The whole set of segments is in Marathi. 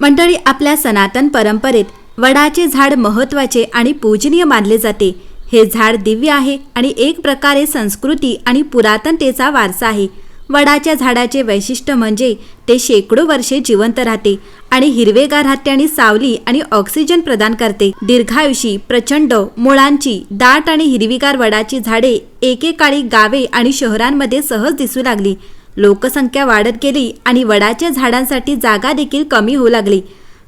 मंडळी आपल्या सनातन परंपरेत वडाचे झाड महत्त्वाचे आणि पूजनीय मानले जाते. हे झाड दिव्य आहे आणि एक प्रकारे संस्कृती आणि पुरातनतेचा वारसा आहे. वडाच्या झाडाचे वैशिष्ट्य म्हणजे ते शेकडो वर्षे जिवंत राहते आणि हिरवेगार राहते आणि सावली आणि ऑक्सिजन प्रदान करते. दीर्घायुषी प्रचंड मुळांची दाट आणि हिरवीगार वडाची झाडे एकेकाळी गावे आणि शहरांमध्ये सहज दिसू लागली. लोकसंख्या वाढत गेली आणि वडाच्या झाडांसाठी जागा देखील कमी होऊ लागली.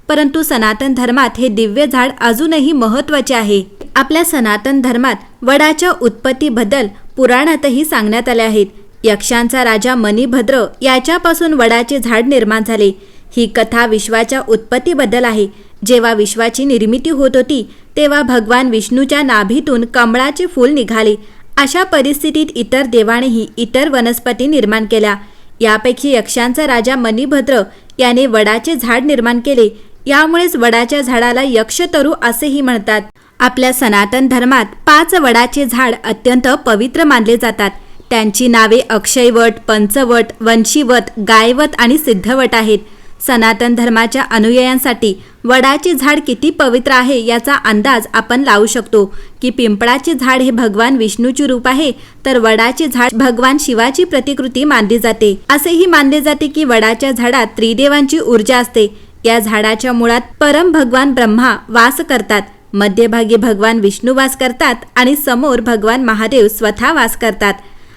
परंतु सनातन धर्मात हे दिव्य झाड अजूनही महत्त्वाचे आहे. आपल्या सनातन धर्मात वडाच्या उत्पत्तीबद्दल पुराणातही सांगण्यात आले आहेत. यक्षांचा राजा मणिभद्र याच्यापासून वडाचे झाड निर्माण झाले. ही कथा विश्वाच्या उत्पत्तीबद्दल आहे. जेव्हा विश्वाची निर्मिती होत होती तेव्हा भगवान विष्णूच्या नाभीतून कमळाचे फूल निघाले अशा परिस्थितीत इतर देवानेही इतर वनस्पती निर्माण केल्या. यापैकी यक्षांचा राजा मणिभद्र याने वडाचे झाड निर्माण केले. यामुळेच वडाच्या झाडाला यक्षतरू असेही म्हणतात. आपल्या सनातन धर्मात पाच वडाचे झाड अत्यंत पवित्र मानले जातात. त्यांची नावे अक्षयवट पंचवट वंशीवत गायवत आणि सिद्धवट आहेत. सनातन धर्माच्या अनुयायांसाठी वडाचे झाड किती पवित्र आहे याचा अंदाज आपण लावू शकतो. की पिंपळाचे झाड हे भगवान विष्णूचे रूप आहे तर वडाचे झाड भगवान शिवाची प्रतिकृती मानली जाते. असेही मानले जाते की वडाच्या झाडात त्रिदेवांची ऊर्जा असते. या झाडाच्या मुळात परम भगवान ब्रह्मा वास करतात. मध्यभागी भगवान विष्णू वास करतात आणि समोर भगवान महादेव स्वतः वास करतात.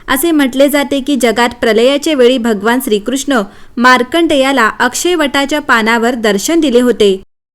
असे म्हटले जाते की जगात प्रलयाच्या वेळी भगवान श्रीकृष्ण मार्कंडेयाला अक्षयवटाच्या पानावर दर्शन दिले होते.